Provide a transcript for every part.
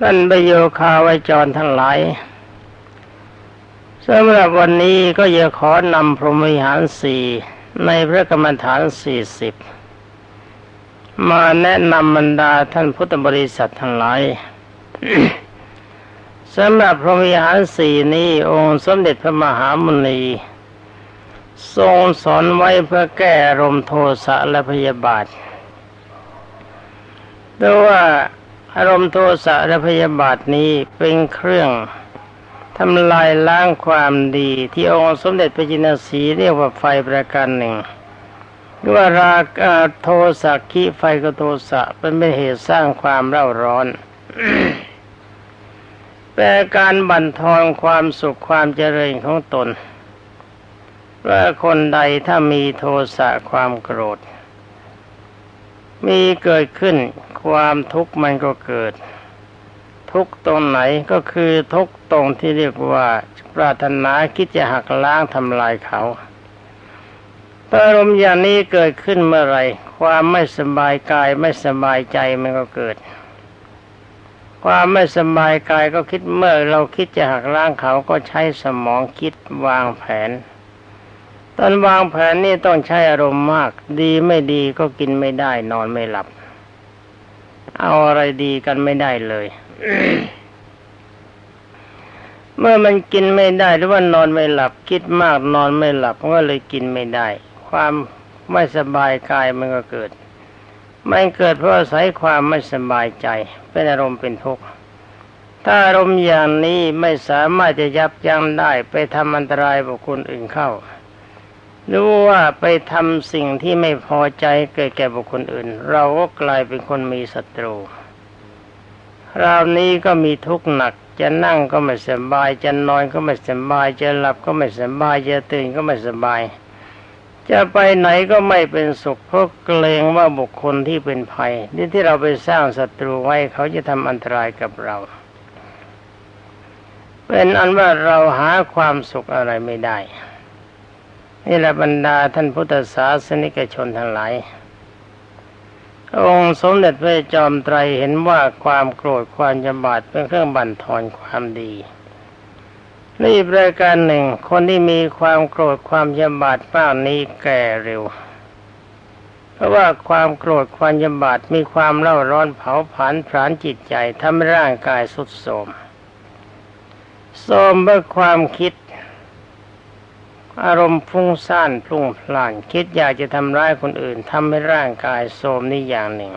ท่านประโยคาไวจรทั้งหลายสำหรับวันนี้ก็จะขอนำพรหมวิหารสี่ในพระกรรมฐานสี่สิบมาแนะนำบรรดาท่านพุทธบริษัททั้งหลายสำหรับพรหมวิหารสี่นี้องค์สมเด็จพระมหามุนี ทรงสอนไว้เพื่อแก้อารมณ์โทสะและพยาบาทแต่ว่า อารมณ์โทสะและพยาบาทนี้เป็นเครื่องทำลายล้างความดี ที่องค์สมเด็จพระจินสีเรียกว่าไฟประการหนึ่งด้ว่าราคาโทสะกิไฟกโทสะเป็นเป็นเหตุสร้างความเร่าร้อนแปลการบั่นทอนความสุขความเจริญของตน ว่าคนใดถ้ามีโทสะความโกรธ มีเกิดขึ้น ความทุกข์มันก็เกิด ทุกตรงไหนก็คือทุกตรงที่เรียกว่าปรารถนาคิดจะหักล้างทำลายเขาอารมณ์อย่างนี้เกิดขึ้นเมื่อไรความไม่สบายกายไม่สบายใจมันก็เกิด ความไม่สบายกายก็คิดเมื่อเราคิดจะหักล้างเขาก็ใช้สมองคิดวางแผน ตอนวางแผนนี่ต้องใช้อารมณ์มาก ดีไม่ดีก็กินไม่ได้นอนไม่หลับ เอาอะไรดีกันไม่ได้เลย เมื่อมันกินไม่ได้หรือว่านอนไม่หลับ คิดมากนอนไม่หลับก็เลยกินไม่ได้ ความไม่สบายกายมันก็เกิด มันเกิดเพราะอาศัยความไม่สบายใจ เป็นอารมณ์เป็นทุกข์ถ้าอารมณ์อย่างนี้ไม่สามารถจะยับยั้งได้ไปทำอันตรายบุคคลอื่นเข้า รือว่าไปทำสิ่งที่ไม่พอใจเกิดแก่บุคคลอื่น เราก็กลายเป็นคนมีศัตรูคราวนี้ก็มีทุกข์หนัก จะนั่งก็ไม่สบาย จะนอนก็ไม่สบาย จะหลับก็ไม่สบาย จะตื่นก็ไม่สบาย จะไปไหนก็ไม่เป็นสุขเพราะเกรงว่าบุคคลที่เป็นภัย นี่ที่เราไปสร้างศัตรูไว้เขาจะทำอันตรายกับเรา เป็นอันว่าเราหาความสุขอะไรไม่ได้ นี่แหละบรรดาท่านพุทธศาสนิกชนทั้งหลาย องค์สมเด็จพระจอมไตรเห็นว่าความโกรธความจำบาดเป็นเครื่องบั่นทอนความดี นี่ประการหนึ่ง คนที่มีความโกรธความยำบาดมากนี้แก่เร็ว เพราะว่าความโกรธความยำบาดมีความเล่าร้อนเผาผลาญผลาญจิตใจทำให้ร่างกายสุดโทมโทมเมื่อความคิด อารมณ์ฟุ้งซ่านพลุ่งพล่าน คิดอยากจะทำร้ายคนอื่นทำให้ร่างกายโทมนี่อย่างหนึ่ง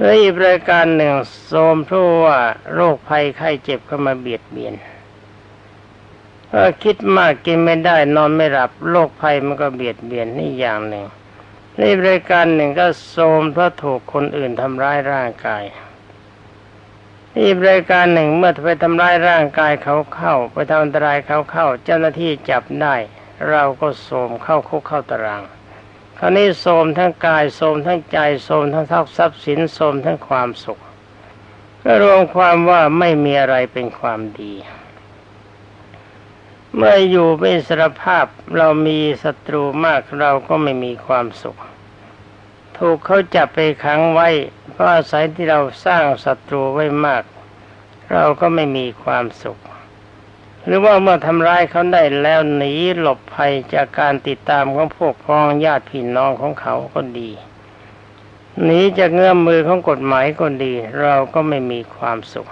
และอีกประการหนึ่งโทมเพราะว่าโรคภัยไข้เจ็บเข้ามาเบียดเบียนถ้าคิดมากกินไม่ได้นอนไม่หลับโรคภัยมันก็เบียดเบียนนี่อย่างหนึ่งนี่บริการหนึ่งก็โทมเพราะถูกคนอื่นทำร้ายร่างกาย นี่บริการหนึ่งเมื่อไปทำร้ายร่างกายเขาเข้า ไปทำอันตรายเขาเข้า เจ้าหน้าที่จับได้ เราก็โทมเข้าคุกเข้าตารางคราวนี้โทมทั้งกายโทมทั้งใจโทมทั้งทรัพย์สินโทมทั้งความสุขก็รวมความว่าไม่มีอะไรเป็นความดี เมื่ออยู่เป็นสรภาพเรามีศัตรูมากเราก็ไม่มีความสุข ถูกเขาจับไปขังไว้ เพราะอาศัยที่เราสร้างศัตรูไว้มาก เราก็ไม่มีความสุข หรือว่าเมื่อทำร้ายเขาได้แล้วหนีหลบภัยจากการติดตามของพวกพ้องญาติพี่น้องของเขาก็ดีหนีจากเงื้อมมือของกฎหมายก็ดี เราก็ไม่มีความสุข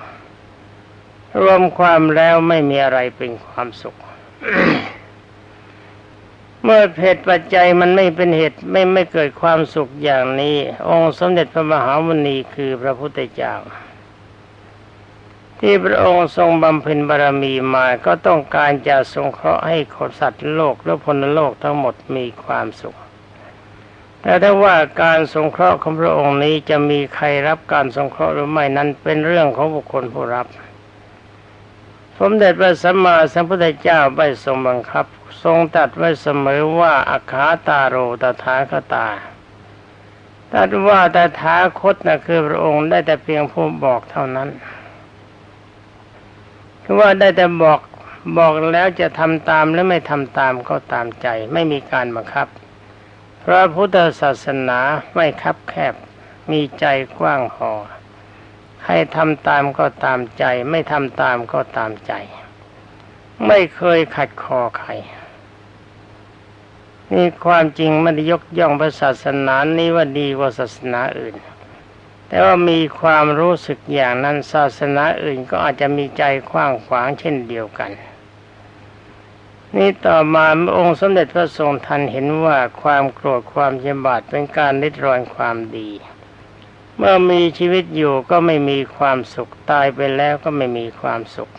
รวมความแล้วไม่มีอะไรเป็นความสุข เมื่อเหตุปัจจัยมันไม่เป็นเหตุไม่ไม่เกิดความสุขอย่างนี้ องค์สมเด็จพระมหามุนีคือพระพุทธเจ้า ที่พระองค์ทรงบำเพ็ญบารมีมาก็ต้องการจะสงเคราะห์ให้คนสัตว์โลกและพลโลกทั้งหมดมีความสุข แต่ถ้าว่าการสงเคราะห์ของพระองค์นี้จะมีใครรับการสงเคราะห์หรือไม่นั้นเป็นเรื่องของบุคคลผู้รับ สมเด็จพระสัมมาสัมพุทธเจ้าไม่ทรงบังคับ ทรงตัดไว้เสมอว่าอาคาตาโรตถาคตาตัดว่าตถาคตนะคือพระองค์ได้แต่เพียงผู้บอกเท่านั้นคือว่าได้แต่บอกบอกแล้วจะทำตามและไม่ทำตามก็ตามใจ ไม่มีการบังคับ พระพุทธศาสนาไม่คับแคบมีใจกว้างพอ ใครทำตามก็ตามใจ ไม่ทำตามก็ตามใจ ไม่เคยขัดคอใครนี่ความจริงม่ได้ยกย่องพระศาสนานี้ว่าดีกว่าศาสนาอื่น แต่ว่ามีความรู้สึกอย่างนั้นศาสนาอื่นก็อาจจะมีใจกว้างขวางเช่นเดียวกัน นี่ต่อมาองค์สมเด็จพระทรงทันเห็นว่าความโกรธความเจ็บาดเป็นการริดรอนความดี เมื่อมีชีวิตอยู่ก็ไม่มีความสุขตายไปแล้วก็ไม่มีความสุข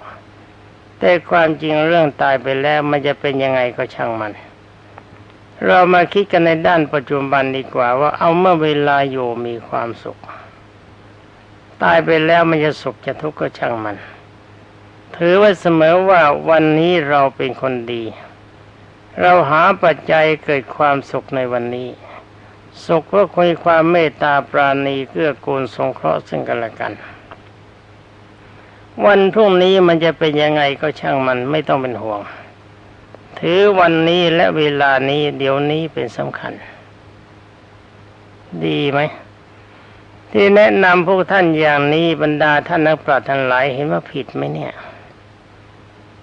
แต่ความจริงเรื่องตายไปแล้วมันจะเป็นยังไงก็ช่างมัน เรามาคิดกันในด้านปัจจุบันดีกว่าว่าเอาเมื่อเวลาอยู่มีความสุข ตายไปแล้วมันจะสุขจะทุกข์ก็ช่างมัน ถือว่าเสมอว่าวันนี้เราเป็นคนดี เราหาปัจจัยเกิดความสุขในวันนี้ สุขก็คุยความเมตตาปราณีเกื้อกูลสงเคราะห์ซึ่งกันและกัน วันพรุ่งนี้มันจะเป็นยังไงก็ช่างมันไม่ต้องเป็นห่วง ถือวันนี้และเวลานี้เดี๋ยวนี้เป็นสำคัญ ดีไหมที่แนะนำพวกท่านอย่างนี้บรรดาท่านนักปราชญ์ทั้งหลายเห็นว่าผิดไหมเนี่ย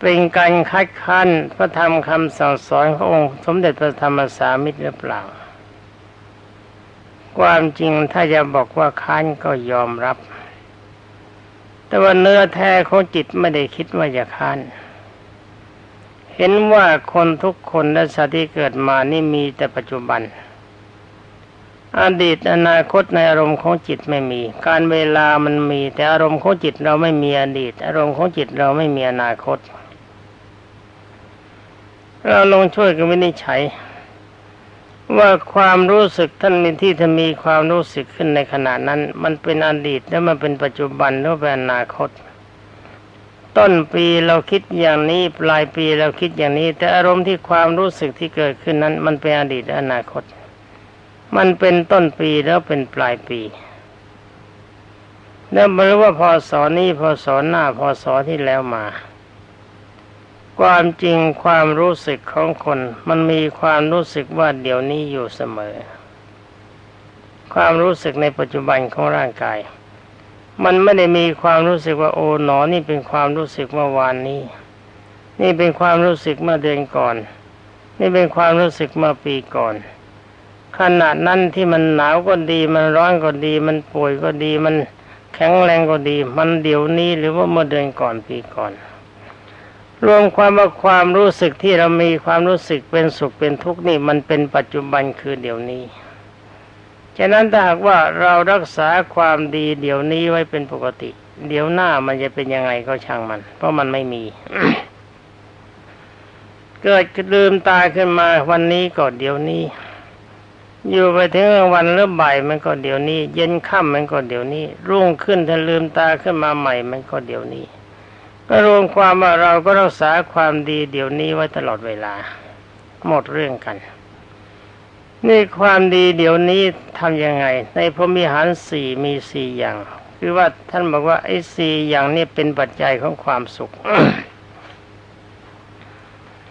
เป็นการคัดค้านพระธรรมคำสั่งสอนขององค์ สมเด็จพระธรรมสามิตรหรือเปล่า ความจริงถ้าจะบอกว่าค้านก็ยอมรับ แต่ว่าเนื้อแท้ของจิตไม่ได้คิดว่าจะค้านเห็นว่าคนทุกคนและสัตว์ที่เกิดมานี่มีแต่ปัจจุบัน อดีตอนาคตในอารมณ์ของจิตไม่มี การเวลามันมี แต่อารมณ์ของจิตเราไม่มีอดีต อารมณ์ของจิตเราไม่มีอนาคต เราลงช่วยกันวินิจฉัย ว่าความรู้สึกท่านมีที่ท่านมีความรู้สึกขึ้นในขณะนั้น มันเป็นอดีตแล้วมันเป็นปัจจุบันหรือเป็นอนาคต ต้นปีเราคิดอย่างนี้ปลายปีเราคิดอย่างนี้ แต่อารมณ์ที่ความรู้สึกที่เกิดขึ้นนั้น มันเป็นอดีตและอนาคต มันเป็นต้นปีแล้วเป็นปลายปีแล้วไม่รู้ว่าพอสอนนี้พอสอนหน้าพอสอที่แล้วมา ความจริงความรู้สึกของคนมันมีความรู้สึกว่าเดี๋ยวนี้อยู่เสมอ ความรู้สึกในปัจจุบันของร่างกาย มันไม่ได้มีความรู้สึกว่าโอ้หนอนี่เป็นความรู้สึกเมื่อวานนี้ นี่เป็นความรู้สึกเมื่อเดือนก่อน นี่เป็นความรู้สึกเมื่อปีก่อน ขนาดนั้นที่มันหนาวก็ดี มันร้อนก็ดี มันป่วยก็ดี มันแข็งแรงก็ดี มันเดี๋ยวนี้หรือว่าเมื่อเดือนก่อนปีก่อน รวมความว่าความรู้สึกที่เรามีความรู้สึกเป็นสุขเป็นทุกข์นี่มันเป็นปัจจุบันคือเดี๋ยวนี้ ฉะนั้นถ้าหากว่าเรารักษาความดีเดี๋ยวนี้ไว้เป็นปกติ เดี๋ยวหน้ามันจะเป็นยังไงก็ช่างมัน เพราะมันไม่มี เกิดลืมตาขึ้นมาวันนี้ก็เดี๋ยวนี้ อยู่ไปถึงวันเริ่มบ่ายมันก็เดี๋ยวนี้ เย็นค่ำมันก็เดี๋ยวนี้ รุ่งขึ้นถ้าลืมตาขึ้นมาใหม่มันก็เดี๋ยวนี้ ก็รวมความว่าเราก็รักษาความดีเดี๋ยวนี้ไว้ตลอดเวลา หมดเรื่องกัน นี่ความดีเดี๋ยวนี้ทำยังไง ในพรมีหารสี่มีสี่อย่าง คือว่าท่านบอกว่าไอ้สี่อย่างนี้เป็นปัจจัยของความสุข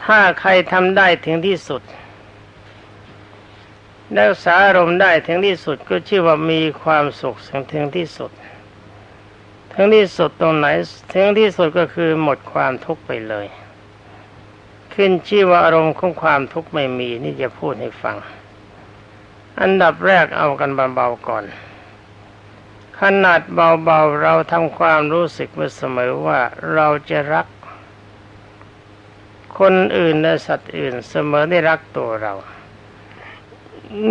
ถ้าใครทำได้ถึงที่สุดรักษาอารมณ์ได้ถึงที่สุดก็ชื่อว่ามีความสุขถึงที่สุด ถึงที่สุดตรงไหนถึงที่สุดก็คือหมดความทุกข์ไปเลย ขึ้นชื่อว่าอารมณ์ของความทุกข์ไม่มีนี่จะพูดให้ฟัง อันดับแรกเอากันเบาๆก่อน ขนาดเบาๆเราทำความรู้สึกมาเสมอว่าเราจะรัก คนอื่นและสัตว์อื่นเสมอได้รักตัวเรา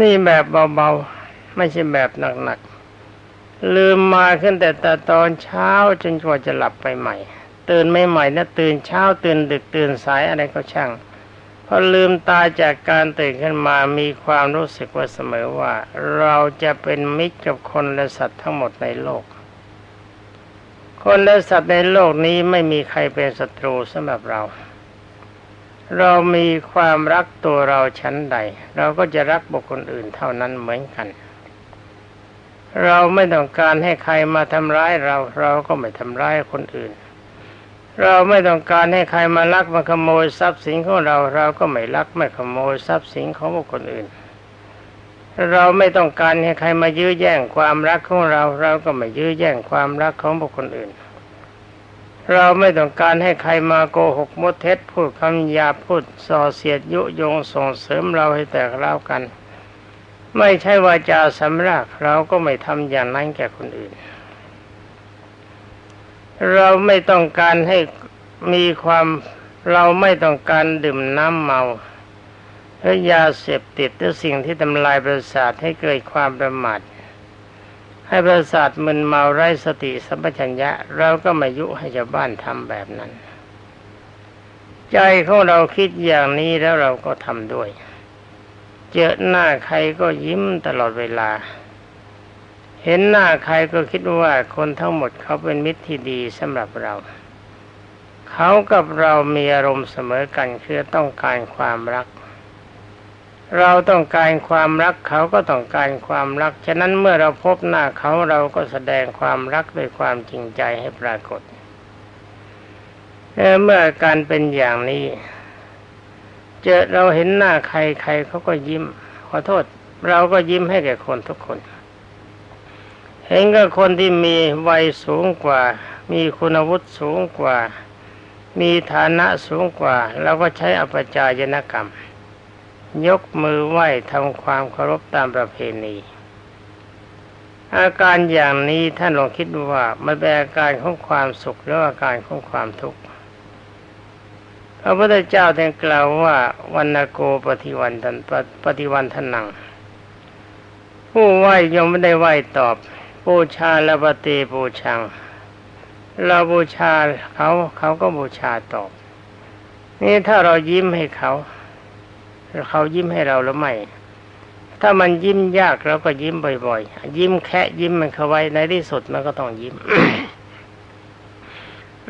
นี่แบบเบาๆ ไม่ใช่แบบหนักๆ ลืมมาขึ้นแต่แต่ตอนเช้าจนกว่าจะหลับไปใหม่ ตื่นไม่ใหม่นะตื่นเช้าตื่นดึกตื่นสายอะไรก็ช่างพอลืมตาจากการตื่นขึ้นมามีความรู้สึกว่าเสมอว่า เราจะเป็นมิตรกับคนและสัตว์ทั้งหมดในโลก คนและสัตว์ในโลกนี้ไม่มีใครเป็นศัตรูสำหรับเรา เรามีความรักตัวเราชั้นใด เราก็จะรักบุคคลอื่นเท่านั้นเหมือนกัน เราไม่ต้องการให้ใครมาทำร้ายเราเราก็ไม่ทำร้ายคนอื่น เราไม่ต้องการให้ใครมาลักมาขโมยทรัพย์สินของเราเราก็ไม่ลักไม่ขโมยทรัพย์สินของบุคคลอื่น เราไม่ต้องการให้ใครมายื้อแย่งความรักของเราเราก็ไม่ยื้อแย่งความรักของบุคคลอื่น เราไม่ต้องการให้ใครมาโกหกมดเท็จพูดคำหยาพูดส่อเสียดยุยงส่งเสริมเราให้แตกเล่ากัน ไม่ใช่ว่าจะสำรักเราก็ไม่ทำอย่างนั้นแก่คนอื่น เราไม่ต้องการให้มีความเราไม่ต้องการดื่มน้ำเมาหรือยาเสพติดหรือสิ่งที่ทำลายประสาทให้เกิดความประมาทให้ประสาทมึนเมาไร้สติสัมปชัญญะ เราก็ไม่ยุให้ชาวบ้านทำแบบนั้น ใจของเราคิดอย่างนี้แล้วเราก็ทำด้วย เจอหน้าใครก็ยิ้มตลอดเวลา เห็นหน้าใครก็คิดว่าคนทั้งหมดเขาเป็นมิตรที่ดีสำหรับเรา เขากับเรามีอารมณ์เสมอกันคือต้องการความรัก เราต้องการความรักเขาก็ต้องการความรัก ฉะนั้นเมื่อเราพบหน้าเขาเราก็แสดงความรักด้วยความจริงใจให้ปรากฏเมื่อการเป็นอย่างนี้ เจอเราเห็นหน้าใครใครเขาก็ยิ้ม ขอโทษ เราก็ยิ้มให้แก่คนทุกคน เห็นกับคนที่มีวัยสูงกว่า มีคุณวุฒิสูงกว่า มีฐานะสูงกว่าเราก็ใช้อปจายนกรรม ยกมือไหว้ทำความเคารพตามประเพณีอาการอย่างนี้ท่านลองคิดดูว่ามันเป็นอาการของความสุขหรืออาการของความทุกข์ พระพุทธเจ้าท่านกล่าวว่าวันโกปฏิวันทันปฏิวันทนัง ผู้ไหว้ยังไม่ได้ไหว้ตอบบูชาละปฏิบูชัง เราบูชาเขาเขาก็บูชาตอบ นี่ถ้าเรายิ้มให้เขา เขายิ้มให้เราหรือไม่ถ้ามันยิ้มยากเราก็ยิ้มบ่อยๆ ยิ้มแค่ยิ้มมันเข้าไว้ในที่สุดมันก็ต้องยิ้ม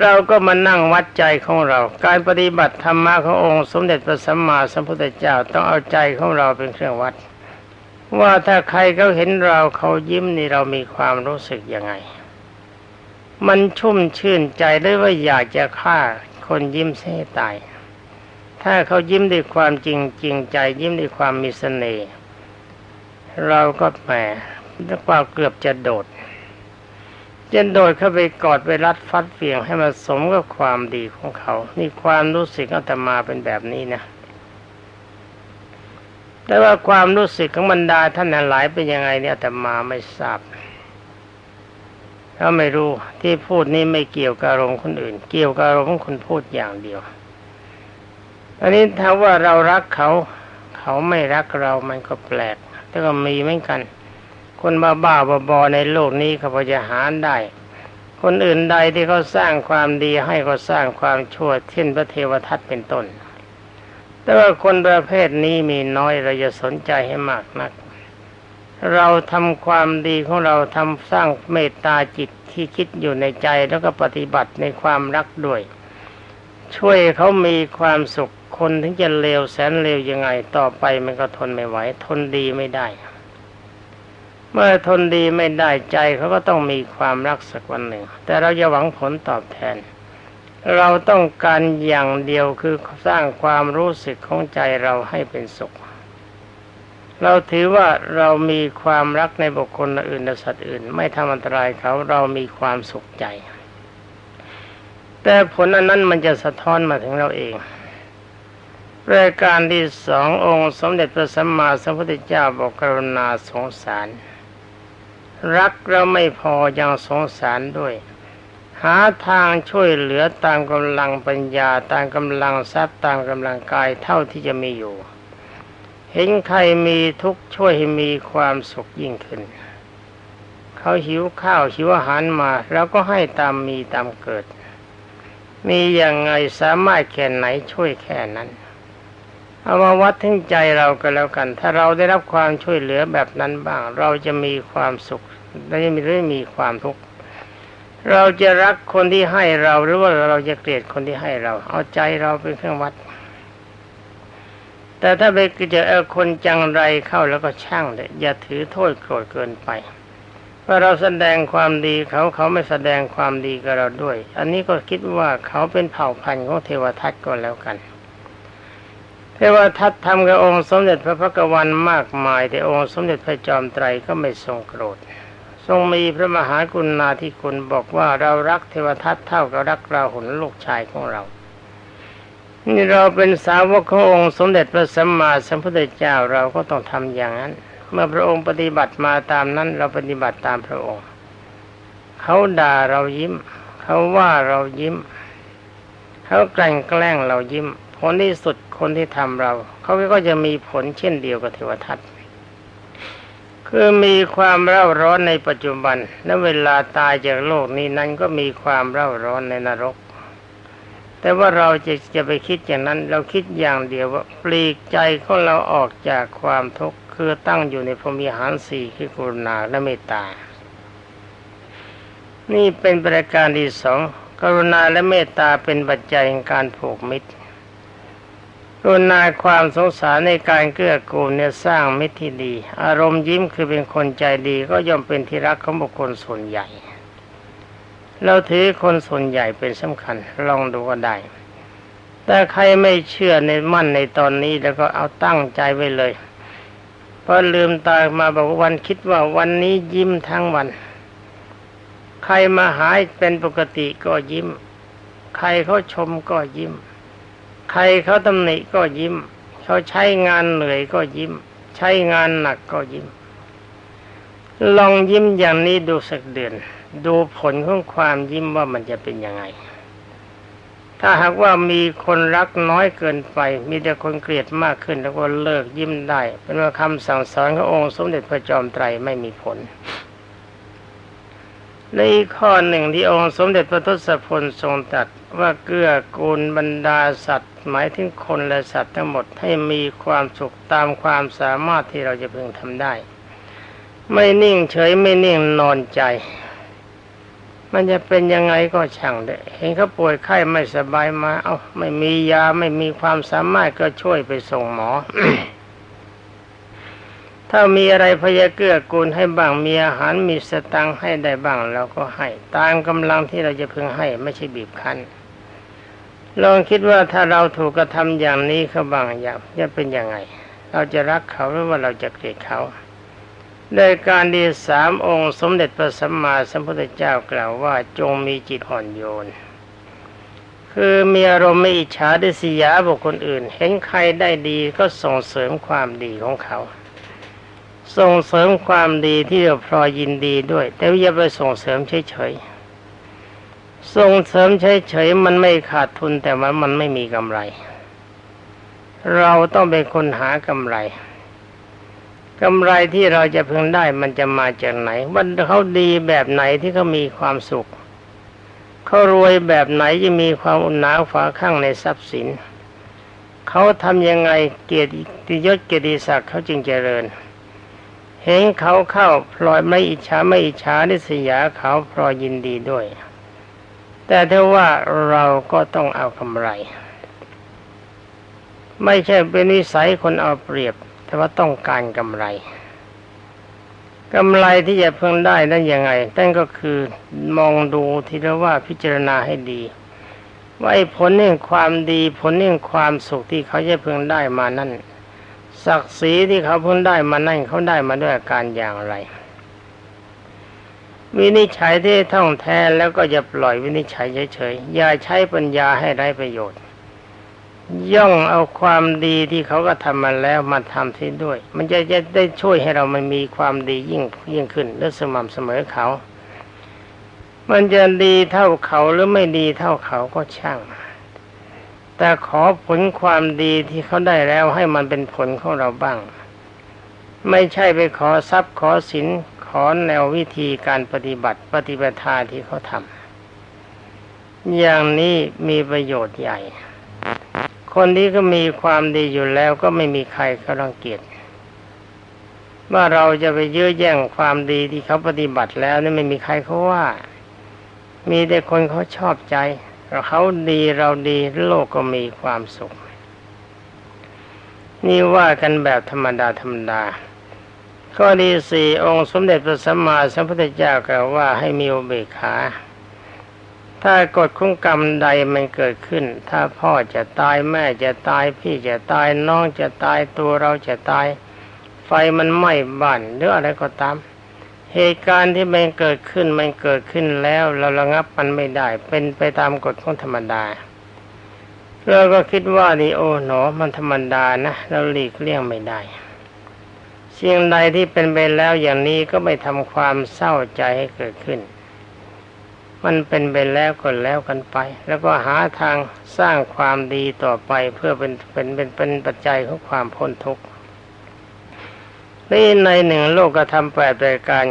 เราก็มานั่งวัดใจของเรา การปฏิบัติธรรมะขององค์สมเด็จพระสัมมาสัมพุทธเจ้าต้องเอาใจของเราเป็นเครื่องวัด ว่าถ้าใครเขาเห็นเราเขายิ้มนี่เรามีความรู้สึกยังไง มันชุ่มชื่นใจได้ว่าอยากจะฆ่าคนยิ้มให้ตาย ถ้าเขายิ้มด้วยความจริงจริงใจยิ้มด้วยความมีเสน่ห์เราก็แหมควาเกือบจะโดด จะโดดเข้าไปกอดไปรัดฟัดเฟียงให้มันสมกับความดีของเขา นี่ความรู้สึกอาตมาเป็นแบบนี้นะ แต่ว่าความรู้สึกของบรรดาท่านหลายเป็นยังไงเนี่ยอาตมาไม่ทราบเขาไม่รู้ที่พูดนี้ไม่เกี่ยวกับอารมณ์คนอื่น เกี่ยวกับอารมณ์คนพูดอย่างเดียว อันนี้ถ้าว่าเรารักเขา เขาไม่รักเรามันก็แปลกแต่ก็มีเหมือนกัน คนบ้าบ้าบอในโลกนี้เขาพอจะหาได้ คนอื่นใดที่เขาสร้างความดีให้ก็สร้างความชั่วเช่นพระเทวทัตเป็นต้น แต่ว่าคนประเภทนี้มีน้อยเราจะสนใจให้มากนัก เราทำความดีของเราทำสร้างเมตตาจิตที่คิดอยู่ในใจแล้วก็ปฏิบัติในความรักด้วย ช่วยเขามีความสุขคนถึงจะเลวแสนเลวยังไงต่อไปมันก็ทนไม่ไหว ทนดีไม่ได้ เมื่อทนดีไม่ได้ใจเขาก็ต้องมีความรักสักวันหนึ่ง แต่เราจะหวังผลตอบแทน เราต้องการอย่างเดียวคือสร้างความรู้สึกของใจเราให้เป็นสุข เราถือว่าเรามีความรักในบุคคลอื่นสัตว์อื่น ไม่ทำอันตรายเขาเรามีความสุขใจ แต่ผลอันนั้นมันจะสะท้อนมาถึงเราเองรายการที่สององค์ สมเด็จพระสัมมาสัมพุทธเจ้าบอกกรุณาสงสาร รักเราไม่พอยังสงสารด้วย หาทางช่วยเหลือตามกำลังปัญญาตามกำลังทรัพย์ตามกำลังกายเท่าที่จะมีอยู่ เห็นใครมีทุกข์ช่วยให้มีความสุขยิ่งขึ้น เขาหิวข้าวหิวอาหารมาเราก็ให้ตามมีตามเกิด มีอย่างไงสามารถแค่ไหนช่วยแค่นั้น เอามาวัดถึงใจเราก็แล้วกัน ถ้าเราได้รับความช่วยเหลือแบบนั้นบ้าง เราจะมีความสุขและไม่ได้มีความทุกข์เราจะรักคนที่ให้เราหรือว่าเราจะเกลียดคนที่ให้เรา เอาใจเราเป็นเครื่องวัด แต่ถ้าไปเจอคนจังไรเข้าแล้วก็ช่างเลยอย่าถือโทษโกรธเกินไปเพราเราแสดงความดีเขาเขาไม่แสดงความดีกับเราด้วย อันนี้ก็คิดว่าเขาเป็นเผ่าพันธุ์ของเทวทัตก็แล้วกัน ทวทัตทำกับองค์สมเด็จพระพักตร์วันมากมาย แต่องค์สมเด็จพระจอมไตรก็ไม่ทรงโกรธ ทรงมีพระมหากรุณาธิคุณบอกว่าเรารักเทวทัตเท่ากับรักราหุลลูกชายของเรา นี่เราเป็นสาวกขององค์สมเด็จพระสัมมาสัมพุทธเจ้าเราก็ต้องทำอย่างนั้น เมื่อพระองค์ปฏิบัติมาตามนั้น เราปฏิบัติตามพระองค์ เขาด่าเรายิ้ม เขาว่าเรายิ้ม เขาแกล้งแกล้งเรายิ้ม ลที่สุดคนที่ทำเรา เขาก็จะมีผลเช่นเดียวกับเทวทัตคือมีความเร่าร้อนในปัจจุบัน และเวลาตายจากโลกนี้นั้นก็มีความเร่าร้อนในนรก แต่ว่าเราจะจะไปคิดอย่างนั้น เราคิดอย่างเดียวว่าปลีกใจของเราออกจากความทุกข์คือตั้งอยู่ในพรมีหารสี่คือกรุณาและเมตตา นี่เป็นประการที่สองกรุณาและเมตตาเป็นปัจจัยแห่งการผูกมิตร รุณาความสงสารในการเกื้อกูลเนี่ยสร้างมิตรที่ดี อารมณ์ยิ้มคือเป็นคนใจดีก็ย่อมเป็นที่รักของบุคคลส่วนใหญ่ เราถือคนส่วนใหญ่เป็นสำคัญลองดูก็ได้ แต่ใครไม่เชื่อในมั่นในตอนนี้แล้วก็เอาตั้งใจไว้เลยพอลืมตามาบอกวันคิดว่าวันนี้ยิ้มทั้งวัน ใครมาหายเป็นปกติก็ยิ้ม ใครเขาชมก็ยิ้ม ใครเขาตำหนิก็ยิ้ม เขาใช้งานเหนื่อยก็ยิ้ม ใช้งานหนักก็ยิ้ม ลองยิ้มอย่างนี้ดูสักเดือน ดูผลของความยิ้มว่ามันจะเป็นยังไง ถ้าหากว่ามีคนรักน้อยเกินไป มีแต่คนเกลียดมากขึ้นแล้วก็เลิกยิ้มได้ เป็นว่าคำสั่งสอนขององค์สมเด็จพระจอมไตรไม่มีผล และอีกข้อหนึ่งที่องค์สมเด็จพระทศพลทรงตรัสว่าเกื้อกูลบรรดาสัตว์ หมายถึงคนและสัตว์ทั้งหมดให้มีความสุขตามความสามารถที่เราจะพึงทำได้ ไม่นิ่งเฉยไม่นิ่งนอนใจ มันจะเป็นยังไงก็ช่างเถอะเห็นเขาป่วยไข้ไม่สบายมา เอา้าไม่มียาไม่มีความสามารถก็ช่วยไปส่งหมอ ถ้ามีอะไรพยาเกื้อกูลให้บ้างมีอาหารมีสตังค์ให้ได้บ้างเราก็ให้ ตามกำลังที่เราจะพึงให้ไม่ใช่บีบคั้นลองคิดว่าถ้าเราถูกกระทำอย่างนี้เขาบางอย่างจะเป็นยังไง เราจะรักเขาหรือว่าเราจะเกลียดเขาในการดีสามองค์สมเด็จพระสัมมาสัมพุทธเจ้ากล่าวว่าจงมีจิตอ่อนโยน คือมีอารมณ์ไม่อิจฉาดิสยาบุคคลอื่น เห็นใครได้ดีก็ส่งเสริมความดีของเขา ส่งเสริมความดีที่เราพลอยยินดีด้วย แต่อย่าไปส่งเสริมเฉยๆส่งเสริมเฉยๆมันไม่ขาดทุนแต่ว่ามันไม่มีกำไร เราต้องเป็นคนหากำไรกำไรที่เราจะพึงได้มันจะมาจากไหนว่าเขาดีแบบไหนที่เขามีความสุขเขารวยแบบไหนจะมีความอุ่นหนาฝาข้างในทรัพย์สินเขาทำยังไงเกียรติยศเกียรติศักดิ์เขาจึงเจริญ เห็นเขาเข้าพลอยไม่อิจฉาไม่อิจฉานิสยาเขาพลอยยินดีด้วย แต่ถ้าว่าเราก็ต้องเอากำไร ไม่ใช่เป็นนิสัยคนเอาเปรียบ แต่ว่าต้องการกำไรกำไรที่จะเพิ่งได้นั้นยังไงนั่นก็คือมองดูทีละว่าพิจารณาให้ดีว่าไอ้ผลแห่งความดีผลแห่งความสุขที่เขาจะเพิ่งได้มานั่น ศักดิ์ศรีที่เขาพิ่งได้มานั่นเขาได้มาด้วยอาการอย่างไร วินิจฉัยที่ท่องแท้แล้วก็อย่าปล่อยวินิจฉัยเฉยๆอย่าใช้ปัญญาให้ไร้ประโยชน์ ย่องเอาความดีที่เขาก็ทำมาแล้วมาทำที่ด้วย มันจะจะได้ช่วยให้เรามันมีความดียิ่งยิ่งขึ้นและสม่ำเสมอเขา มันจะดีเท่าเขาหรือไม่ดีเท่าเขาก็ช่าง แต่ขอผลความดีที่เขาได้แล้วให้มันเป็นผลของเราบ้าง ไม่ใช่ไปขอทรัพย์ขอสินขอแนววิธีการปฏิบัติปฏิบัติทาที่เขาทำอย่างนี้มีประโยชน์ใหญ่ คนที่ก็มีความดีอยู่แล้วก็ไม่มีใครเขารังเกียจว่าเราจะไปยื้อแย่งความดีที่เขาปฏิบัติแล้วนี่ไม่มีใครเขาว่า มีแต่คนเขาชอบใจ เขาดีเราดีโลกก็มีความสุข นี่ว่ากันแบบธรรมดาธรรมดา ข้อดีสี่องค์สมเด็จพระสัมมาสัมพุทธเจ้ากล่าวว่าให้มีอุเบกขา ถ้ากฎของกรรมใดมันเกิดขึ้น ถ้าพ่อจะตายแม่จะตายพี่จะตายน้องจะตายตัวเราจะตาย ไฟมันไหม้บ้านหรืออะไรก็ตาม เหตุการณ์ที่มันเกิดขึ้นมันเกิดขึ้นแล้ว เราระงับมันไม่ได้ เป็นไปตามกฎของธรรมดาเราก็คิดว่านี่โอ้หนอมันธรรมดานะเราหลีกเลี่ยงไม่ได้สิ่งใดที่เป็นไปแล้วอย่างนี้ก็ไม่ทำความเศร้าใจให้เกิดขึ้น มันเป็นไปแล้วก็แล้วกันไป แล้วก็หาทางสร้างความดีต่อไปเพื่อเป็นเป็นเป็นเป็นปัจจัยของความพ้นทุกข์ นี่ในหนึ่งโลกกระทำแปดรายการ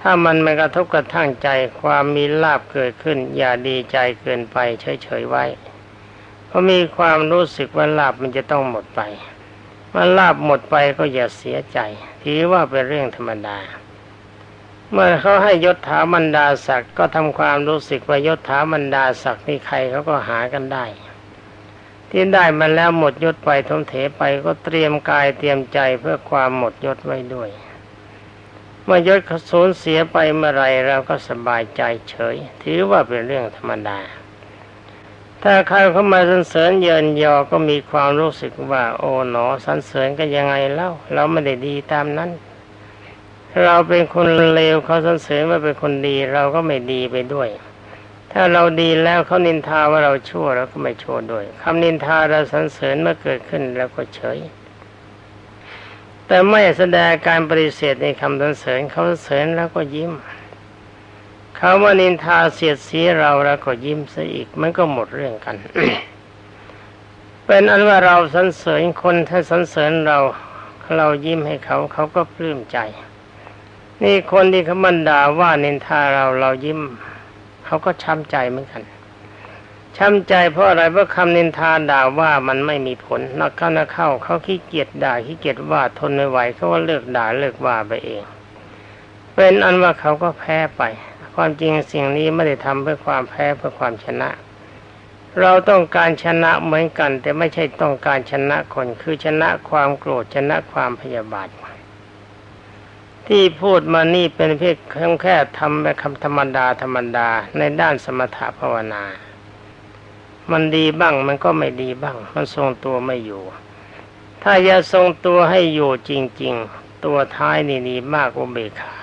ถ้ามันไม่กระทบกระทั่งใจความมีลาบเกิดขึ้น อย่าดีใจเกินไปเฉยๆไว้ เพราะมีความรู้สึกว่าลาบมันจะต้องหมดไปเมันลาบหมดไปก็อย่าเสียใจถือว่าเป็นเรื่องธรรมดา เมื่อเขาให้ยศถาบรรดาศักดิ์ก็ทำความรู้สึกว่ายศถาบรรดาศักดิ์นี่ใครเขาก็หากันได้ ที่ได้มาแล้วหมดยศไปทมเถไปก็เตรียมกายเตรียมใจเพื่อความหมดยศไว้ด้วย เมื่อยศสูญเสียไปเมื่อไรเราก็สบายใจเฉย ถือว่าเป็นเรื่องธรรมดา ถ้าใครเข้ามาสรรเสริญเยินยอก็มีความรู้สึกว่า โอ๋หนอสรรเสริญก็ยังไงเล่า เราไม่ได้ดีตามนั้น เราเป็นคนเลวเขาสรรเสริญว่าเป็นคนดีเราก็ไม่ดีไปด้วย ถ้าเราดีแล้วเขานินทาว่าเราชั่วเราก็ไม่ชั่วด้วยคำนินทาเราสรรเสริญเมื่อเกิดขึ้นเราก็เฉย แต่ไม่แสดงการปฏิเสธในคำสรรเสริญเขาสรรเสริญแล้วก็ยิ้มเขาว่านินทาเสียดสีเราแล้วก็ยิ้มซะอีกมันก็หมดเรื่องกัน เป็นอันว่าเราสรรเสริญคนถ้าสรรเสริญเราเรายิ้มให้เขาเขาก็ปลื้มใจ นี่คนที่เขามันด่าว่านินทาเราเรายิ้ม เขาก็ช้ำใจเหมือนกันช้ำใจเพราะอะไรเพราะคำนินทาด่าว่ามันไม่มีผลนักเข้านักเข้าเขาขี้เกียจด่าขี้เกียจว่าทนไม่ไหวเขาว่าเลิกด่าเลิกว่าไปเอง เป็นอันว่าเขาก็แพ้ไป ความจริงสิ่งนี้ไม่ได้ทำเพื่อความแพ้เพื่อความชนะ เราต้องการชนะเหมือนกัน แต่ไม่ใช่ต้องการชนะคนคือชนะความโกรธชนะความพยาบาท ที่พูดมานี่เป็นเพียงแค่ทำแบบคำธรรมดาธรรมดาในด้านสมถะภาวนา มันดีบ้างมันก็ไม่ดีบ้าง มันทรงตัวไม่อยู่ ถ้าจะทรงตัวให้อยู่จริง ๆ ตัวท้ายนี่ดีมากอุเบกขา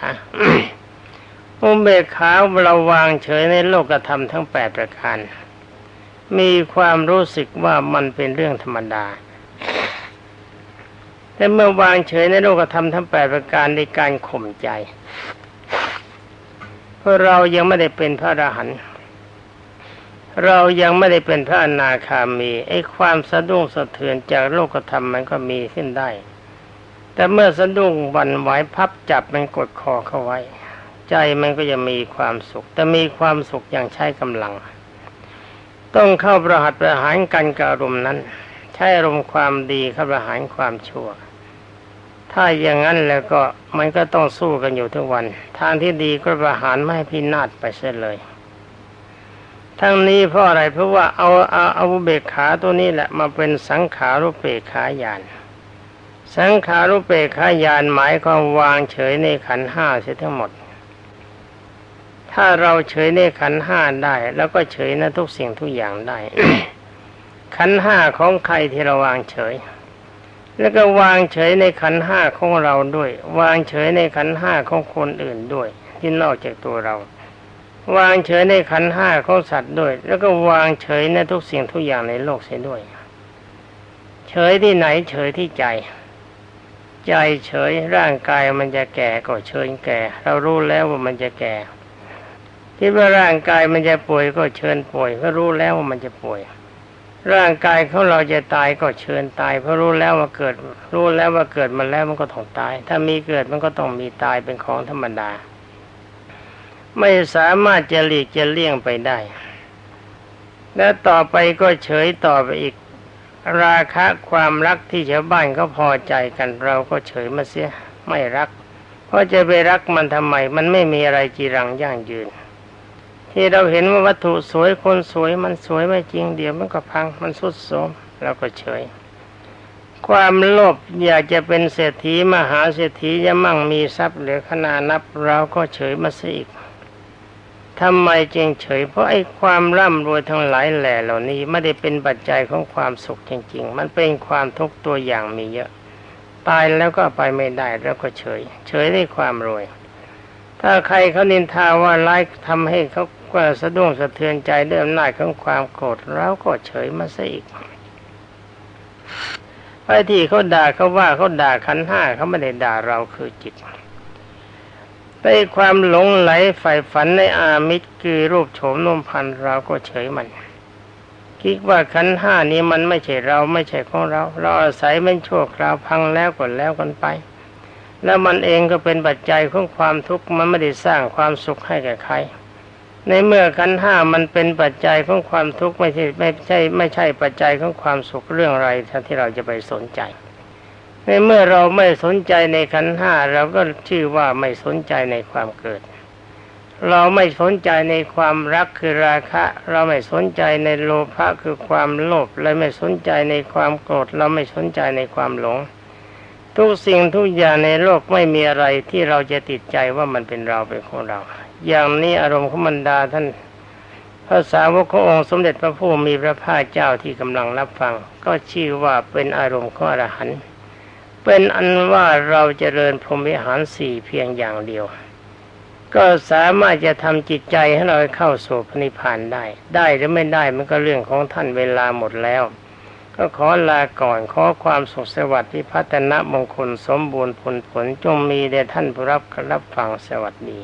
อุเบกขาเราวางเฉยในโลกธรรมทั้งแปดประการ มีความรู้สึกว่ามันเป็นเรื่องธรรมดา แต่เมื่อวางเฉยในโลกธรรมทั้งแปดประการในการข่มใจ เพราะเรายังไม่ได้เป็นพระอรหันต์เรายังไม่ได้เป็นพระอนาคามีไอ้ความสะดุ้งสะเทือนจากโลกธรรมมันก็มีขึ้นได้ แต่เมื่อสะดุ้งวันไหวพับจับมันกดคอเข้าไว้ ใจมันก็จะมีความสุข แต่มีความสุขอย่างใช้กำลัง ต้องเข้าประหัตประหารกันกับอารมณ์นั้น ใช้อารมณ์ความดีเข้าประหารความชั่ว ถ้าอย่างนั้นแล้วก็มันก็ต้องสู้กันอยู่ทุกวัน ทางที่ดีก็ประหารไม่ให้พินาศไปเสียเลย ทั้งนี้เพราะอะไรเพราะว่าเอาเอาเอาเบกขาตัวนี้แหละมาเป็นสังขารุเปกขายานสังขารุเปกขายานหมายความวางเฉยในขันห้าเสียทั้งหมด ถ้าเราเฉยในขันห้าได้ แล้วก็เฉยในทุกสิ่งทุกอย่างได้ ขันห้าของใครที่เราวางเฉย แล้วก็วางเฉยในขันห้าของเราด้วย วางเฉยในขันห้าของคนอื่นด้วย ที่นอกจากตัวเรา วางเฉยในขันห้าของสัตว์ด้วย แล้วก็วางเฉยในทุกสิ่งทุกอย่างในโลกเสียด้วย เฉยที่ไหนเฉยที่ใจ ใจเฉยร่างกายมันจะแก่ก็เฉยแก่ เรารู้แล้วว่ามันจะแก่คิดว่าร่างกายมันจะป่วยก็เชิญป่วยเพรารู้แล้วว่ามันจะป่วย ร่างกายของเราจะตายก็เชิญตาย เพราะรู้แล้วว่าเกิด รู้แล้วว่าเกิดมาแล้วมันก็ต้องตาย ถ้ามีเกิดมันก็ต้องมีตายเป็นของธรรมดา ไม่สามารถจะหลีกจะเลี่ยงไปได้ และต่อไปก็เฉยต่อไปอีก ราคะความรักที่ชาวบ้านก็พอใจกันเราก็เฉยมาเสียไม่รัก เพราะจะไปรักมันทำไม มันไม่มีอะไรจีรังยั่งยืน ที่เราเห็นว่าวัตถุสวยคนสวยมันสวยไม่จริงเดี๋ยวมันก็พังมันสุดโทรมเราก็เฉย ความโลภอยากจะเป็นเศรษฐีมหาเศรษฐีจะมั่งมีทรัพย์เหลือขนานับเราก็เฉยมาสิอีกทำไมจึงเฉย เพราะไอ้ความร่ำรวยทั้งหลายแหล่เหล่านี้ไม่ได้เป็นปัจจัยของความสุขจริง ๆ มันเป็นความทุกข์ตัวอย่างมีเยอะ ตายแล้วก็ไปไม่ได้แล้วก็เฉย เฉยได้ความรวย ถ้าใครเขานินทาว่าร้ายทำให้เขาสะดุ้งสะเทือนใจด้วยอำนาจของความโกรธเราก็เฉยมาซะอีกไอ้ที่เขาด่าเขาว่าเขาด่าขันห้าเขาไม่ได้ด่าเราคือจิตในความหลงไหลใฝ่ฝันในอามิตรคือรูปโฉมนมพันเราก็เฉยมัน คิดว่าขันห้านี้มันไม่ใช่เราไม่ใช่ของเรา เราอาศัยมันชั่วคราวพังแล้วก็แล้วกันไป แล้วมันเองก็เป็นปัจจัยของความทุกข์มันไม่ได้สร้างความสุขให้แก่ใคร ในเมื่อขันห้ามันเป็นปัจจัยของความทุกข์ไม่ใช่ไม่ใช่ไม่ใช่ปัจจัยของความสุขเรื่องอะไรที่เราจะไปสนใจ ในเมื่อเราไม่สนใจในขันห้าเราก็ชื่อว่าไม่สนใจในความเกิด เราไม่สนใจในความรักคือราคะ เราไม่สนใจในโลภะคือความโลภและไม่สนใจในความโกรธเราไม่สนใจในความหลง ทุกสิ่งทุกอย่างในโลกไม่มีอะไรที่เราจะติดใจว่ามันเป็นเราเป็นของเรา อย่างนี้อารมณ์ของบรรดาท่านภาษาวกขององค์สมเด็จพระผู้มีพระภาคเจ้าที่กำลังรับฟัง ก็ชื่อว่าเป็นอารมณ์ของอรหันต์เป็นอันว่าเราจเจริญพรหมวิหารสี่เพียงอย่างเดียว ก็สามารถจะทำจิตใจให้เราเข้าสู่พระนิพพานได้ ได้หรือไม่ได้มันก็เรื่องของท่านเวลาหมดแล้ว ก็ขอลาก่อนขอความสุขสวัสดิ์ที่พัฒนมงคลสมบูรณ์ผลผลจงมีแด่ท่านผู้รับรับฟังสวัสดี